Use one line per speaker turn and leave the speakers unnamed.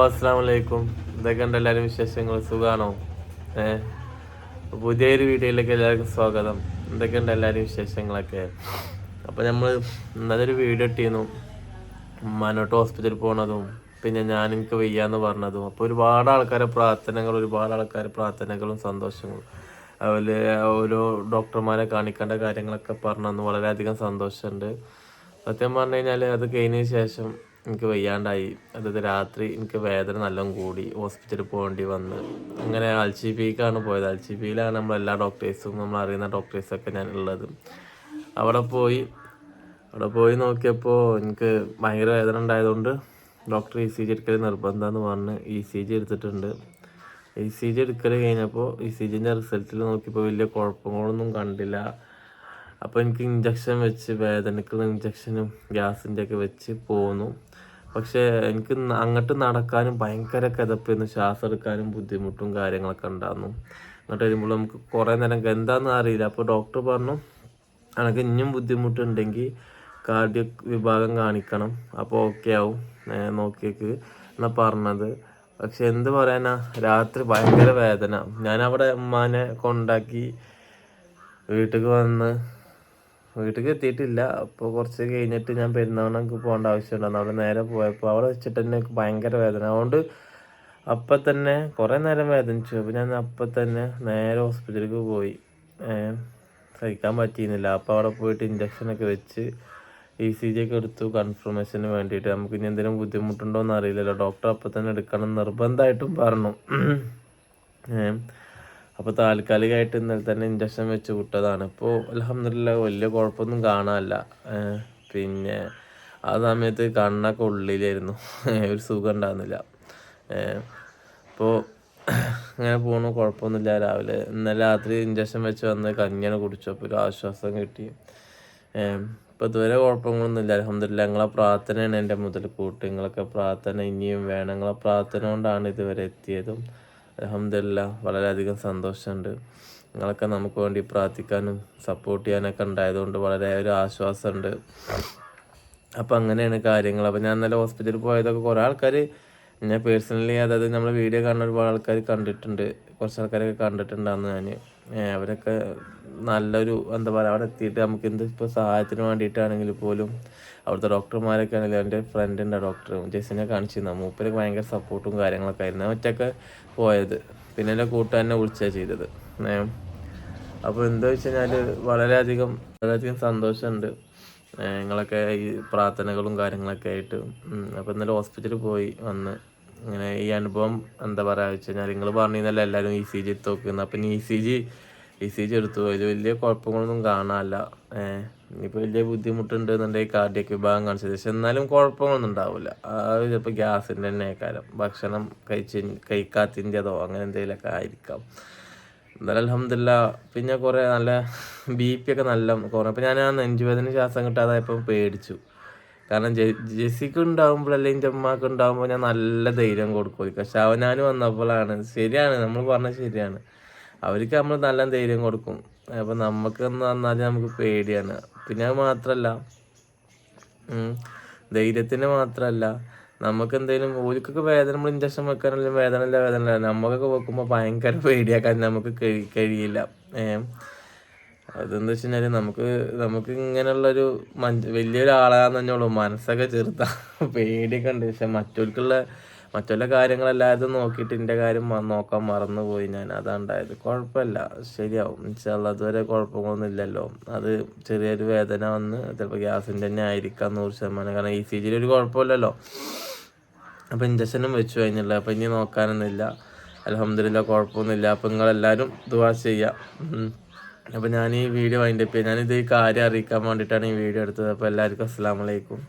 അസ്സാം വലൈക്കും ഇതൊക്കെ ഉണ്ട് എല്ലാവരും വിശേഷങ്ങൾ? സുഖാണോ? ഏ? പുതിയൊരു വീഡിയോയിലേക്ക് എല്ലാവർക്കും സ്വാഗതം. എന്തൊക്കെയുണ്ട് എല്ലാവരും വിശേഷങ്ങളൊക്കെ? അപ്പോൾ നമ്മൾ ഇന്നതൊരു വീഡിയോ ഇട്ടിരുന്നു മനോട്ട് ഹോസ്പിറ്റലിൽ പോണതും പിന്നെ ഞാൻ എനിക്ക് വയ്യാന്ന് പറഞ്ഞതും. അപ്പോൾ ഒരുപാട് ആൾക്കാരെ പ്രാർത്ഥനകൾ ഒരുപാട് ആൾക്കാരെ പ്രാർത്ഥനകളും സന്തോഷങ്ങളും. അതുപോലെ ഓരോ ഡോക്ടർമാരെ കാണിക്കേണ്ട കാര്യങ്ങളൊക്കെ പറഞ്ഞു വളരെയധികം സന്തോഷമുണ്ട് സത്യം പറഞ്ഞു കഴിഞ്ഞാൽ അത് കഴിഞ്ഞതിന് ശേഷം എനിക്ക് വയ്യാണ്ടായി. അതായത് രാത്രി എനിക്ക് വേദന നല്ലോണം കൂടി. ഹോസ്പിറ്റലിൽ പോകേണ്ടി വന്ന്. അങ്ങനെ അൽച്ചി പിക്കാണ് പോയത്. അൽച്ചി പിയിലാണ് നമ്മൾ എല്ലാ ഡോക്ടേഴ്സും നമ്മൾ അറിയുന്ന ഡോക്ടേഴ്സൊക്കെ ഞാൻ ഉള്ളത്. അവിടെ പോയി. അവിടെ പോയി നോക്കിയപ്പോൾ എനിക്ക് ഭയങ്കര വേദന ഉണ്ടായതുകൊണ്ട് ഡോക്ടർ ഇ സി ജി എടുക്കൽ നിർബന്ധമെന്ന് പറഞ്ഞ് ഇ സി ജി എടുത്തിട്ടുണ്ട്. ഇ സി ജി എടുക്കൽ കഴിഞ്ഞപ്പോൾ ഇ സി ജിന്റെ റിസൾട്ടിൽ നോക്കിയപ്പോൾ വലിയ കുഴപ്പങ്ങളൊന്നും കണ്ടില്ല. അപ്പോൾ എനിക്ക് ഇഞ്ചക്ഷൻ വെച്ച് വേദനക്കുള്ള ഇഞ്ചക്ഷനും ഗ്യാസിന്റെ ഒക്കെ വെച്ച് പോന്നു. പക്ഷേ എനിക്ക് അങ്ങോട്ട് നടക്കാനും ഭയങ്കര കിതപ്പായിരുന്നു. ശ്വാസം എടുക്കാനും ബുദ്ധിമുട്ടും കാര്യങ്ങളൊക്കെ ഉണ്ടായിരുന്നു. എന്നിട്ട് വരുമ്പോൾ നമുക്ക് കുറേ നേരം എന്താണെന്ന് അറിയില്ല. അപ്പോൾ ഡോക്ടർ പറഞ്ഞു എനിക്ക് ഇനിയും ബുദ്ധിമുട്ടുണ്ടെങ്കിൽ കാർഡിയോ വിഭാഗം കാണിക്കണം. അപ്പോൾ ഓക്കെ ആവും. നോക്കിയേക്ക്. എന്നാ പറഞ്ഞത്. പക്ഷെ എന്ത് പറയാനാ? രാത്രി ഭയങ്കര വേദന. ഞാൻ അവിടെ ഉമ്മാനെ കൊണ്ടാക്കി വീട്ടിൽ വന്ന് വീട്ടിൽ എത്തിയിട്ടില്ല. അപ്പോൾ കുറച്ച് കഴിഞ്ഞിട്ട് ഞാൻ പെരുന്നവണ്ണക്ക് പോകേണ്ട ആവശ്യമുണ്ടായിരുന്നു. അവിടെ നേരെ പോയപ്പോൾ അവിടെ വെച്ചിട്ട് തന്നെ ഭയങ്കര വേദന. അതുകൊണ്ട് അപ്പം തന്നെ കുറേ നേരം വേദനിച്ചു. അപ്പോൾ ഞാൻ അപ്പം തന്നെ നേരെ ഹോസ്പിറ്റലിലേക്ക് പോയി. സഹിക്കാൻ പറ്റിയിരുന്നില്ല. അപ്പോൾ അവിടെ പോയിട്ട് ഇഞ്ചക്ഷനൊക്കെ വെച്ച് ഇ സി ജി ഒക്കെ എടുത്തു. കൺഫർമേഷന് വേണ്ടിയിട്ട്. നമുക്ക് ഇനി എന്തെങ്കിലും ബുദ്ധിമുട്ടുണ്ടോ എന്ന് അറിയില്ലല്ലോ. ഡോക്ടർ അപ്പം തന്നെ എടുക്കണം നിർബന്ധമായിട്ടും പറഞ്ഞു. അപ്പോൾ താൽക്കാലികമായിട്ട് ഇന്നലെ തന്നെ ഇഞ്ചക്ഷൻ വെച്ച് വിട്ടതാണ്. ഇപ്പോൾ അലഹമില്ല വലിയ കുഴപ്പമൊന്നും കാണാനില്ല. പിന്നെ ആ സമയത്ത് കണ്ണൊക്കെ ഉള്ളിലായിരുന്നു. ഒരു സുഖം ഉണ്ടാകുന്നില്ല അപ്പോൾ അങ്ങനെ പോണു കുഴപ്പമൊന്നുമില്ല രാവിലെ. ഇന്നലെ രാത്രി ഇഞ്ചക്ഷൻ വെച്ച് വന്ന് കഞ്ഞിനെ കുടിച്ചു. അപ്പോൾ ഒരു ആശ്വാസം കിട്ടി. ഇപ്പോൾ ഇതുവരെ കുഴപ്പങ്ങളൊന്നുമില്ല. അലഹമില്ല നിങ്ങളെ പ്രാർത്ഥനയാണ് എന്റെ മുതൽ കൂട്ട്. നിങ്ങളൊക്കെ പ്രാർത്ഥന ഇനിയും വേണം. നിങ്ങളെ പ്രാർത്ഥന കൊണ്ടാണ് ഇതുവരെ എത്തിയതും. അലഹമില്ല വളരെയധികം സന്തോഷമുണ്ട്. നിങ്ങളൊക്കെ നമുക്ക് വേണ്ടി പ്രാർത്ഥിക്കാനും സപ്പോർട്ട് ചെയ്യാനൊക്കെ ഉണ്ടായതുകൊണ്ട് വളരെ ഒരു ആശ്വാസമുണ്ട്. അപ്പം അങ്ങനെയാണ് കാര്യങ്ങൾ. അപ്പം ഞാൻ നല്ല ഹോസ്പിറ്റലിൽ പോയതൊക്കെ കുറേ ആൾക്കാർ ഞാൻ പേഴ്സണലി അതായത് നമ്മൾ വീഡിയോ കാണുന്ന ഒരുപാട് ആൾക്കാർ കണ്ടിട്ടുണ്ട്. കുറച്ച് ആൾക്കാരൊക്കെ കണ്ടിട്ടുണ്ടായിരുന്നു ഞാൻ അവരൊക്കെ നല്ലൊരു എന്താ പറയുക അവിടെ എത്തിയിട്ട് നമുക്ക് എന്ത് ഇപ്പോൾ സഹായത്തിന് വേണ്ടിയിട്ടാണെങ്കിൽ പോലും അവിടുത്തെ ഡോക്ടർമാരൊക്കെ ആണെങ്കിലും എന്റെ ഫ്രണ്ടിന്റെ ഡോക്ടർ ജെസ്സിനെ കാണിച്ചിരുന്നു. മൂപ്പര് ഭയങ്കര സപ്പോർട്ടും കാര്യങ്ങളൊക്കെ ആയിരുന്നു. ഒറ്റയ്ക്ക് പോയത്. പിന്നെ എന്റെ കൂട്ടുകാരനെ വിളിച്ചാണ് ചെയ്തത്. അപ്പോൾ എന്താ വെച്ച് കഴിഞ്ഞാൽ വളരെയധികം വളരെയധികം സന്തോഷമുണ്ട്. ഞങ്ങളൊക്കെ ഈ പ്രാർത്ഥനകളും കാര്യങ്ങളൊക്കെ ആയിട്ട്. അപ്പോൾ ഇന്നലെ ഹോസ്പിറ്റലിൽ പോയി വന്ന് ഇങ്ങനെ ഈ അനുഭവം എന്താ പറയുക വെച്ച് കഴിഞ്ഞാൽ നിങ്ങൾ പറഞ്ഞിരുന്നല്ലോ എല്ലാവരും ഇ സി ജി എടുത്ത് നോക്കുന്നത് അപ്പം E C G E C G എടുത്തു അതിൽ വലിയ കുഴപ്പങ്ങളൊന്നും കാണാനല്ല. ഇനിയിപ്പോൾ വലിയ ബുദ്ധിമുട്ടുണ്ടെന്നുണ്ടെങ്കിൽ കാർഡിയക്ക് വിഭാഗം കാണിച്ചത് പക്ഷെ എന്നാലും കുഴപ്പങ്ങളൊന്നും ഉണ്ടാവില്ല. ചിലപ്പോൾ ഗ്യാസിന്റെ തന്നെ കാര്യം ഭക്ഷണം കഴിച്ച് കഴിക്കാത്തിന്റെതോ അങ്ങനെ എന്തെങ്കിലുമൊക്കെ ആയിരിക്കാം. എന്തായാലും അലഹമില്ല പിന്നെ കുറേ നല്ല ബി പി ഒക്കെ നല്ല കുറേ. അപ്പോൾ ഞാൻ ആ നെഞ്ചുവേദന ശ്വാസം കിട്ടാതായപ്പോൾ പേടിച്ചു. കാരണം ജെസിക്ക് ഉണ്ടാകുമ്പോഴല്ലേ എന്റെ ഉമ്മാക്ക് ഉണ്ടാകുമ്പോൾ ഞാൻ നല്ല ധൈര്യം കൊടുക്കും. പക്ഷെ അവനാൻ വന്നപ്പോഴാണ്. ശരിയാണ്. നമ്മൾ പറഞ്ഞത് ശരിയാണ്. അവർക്ക് നമ്മൾ നല്ല ധൈര്യം കൊടുക്കും. അപ്പം നമുക്ക് എന്ന് പറഞ്ഞാൽ നമുക്ക് പേടിയാണ്. പിന്നെ അത് മാത്രമല്ല. ധൈര്യത്തിന് മാത്രമല്ല നമുക്ക് എന്തെങ്കിലും ഓലിക്കൊക്കെ വേദന നമ്മൾ ഇഞ്ചക്ഷൻ വെക്കാനുള്ള വേദന ഇല്ല വേദന നമുക്കൊക്കെ വെക്കുമ്പോൾ ഭയങ്കര പേടിയാക്കാൻ നമുക്ക് കഴി- കഴിയില്ല. ഏഹ് അതെന്താ വെച്ച് കഴിഞ്ഞാൽ നമുക്ക് നമുക്ക് ഇങ്ങനെയുള്ളൊരു മഞ്ച വലിയൊരാളാന്ന് തന്നെയുള്ളൂ മനസ്സൊക്കെ ചെറുതാ. പേടിയൊക്കെ ഉണ്ട് പക്ഷെ മറ്റവർക്കുള്ള മറ്റുള്ള കാര്യങ്ങളെല്ലാതും നോക്കിയിട്ട് എന്റെ കാര്യം നോക്കാൻ മറന്നുപോയി ഞാൻ. അതാണ്ടായത്. കുഴപ്പമില്ല. ശരിയാവും. ഇൻഷാല്ല അതുവരെ കുഴപ്പങ്ങളൊന്നും ഇല്ലല്ലോ അത് ചെറിയൊരു വേദന വന്ന് ചിലപ്പോൾ ഗ്യാസിന്റെ തന്നെ ആയിരിക്കാം നൂറ് ശതമാനം. കാരണം ഇ സി ജിയിൽ ഒരു കുഴപ്പമില്ലല്ലോ. അപ്പോൾ ഇഞ്ചക്ഷനും വെച്ചു കഴിഞ്ഞില്ല. അപ്പോൾ ഇനി നോക്കാനൊന്നുമില്ല. അലഹമില്ല കുഴപ്പമൊന്നുമില്ല. അപ്പോൾ നിങ്ങളെല്ലാവരും ദുവാ ചെയ്യുക ഉം. അപ്പോൾ ഞാൻ ഈ വീഡിയോ വൈൻഡപ്പ് ചെയ്യാം. ഞാനിത് ഈ കാര്യം അറിയിക്കാൻ വേണ്ടിയിട്ടാണ് ഈ വീഡിയോ എടുത്തത്. അപ്പോൾ എല്ലാവർക്കും അസ്സാം വലൈക്കും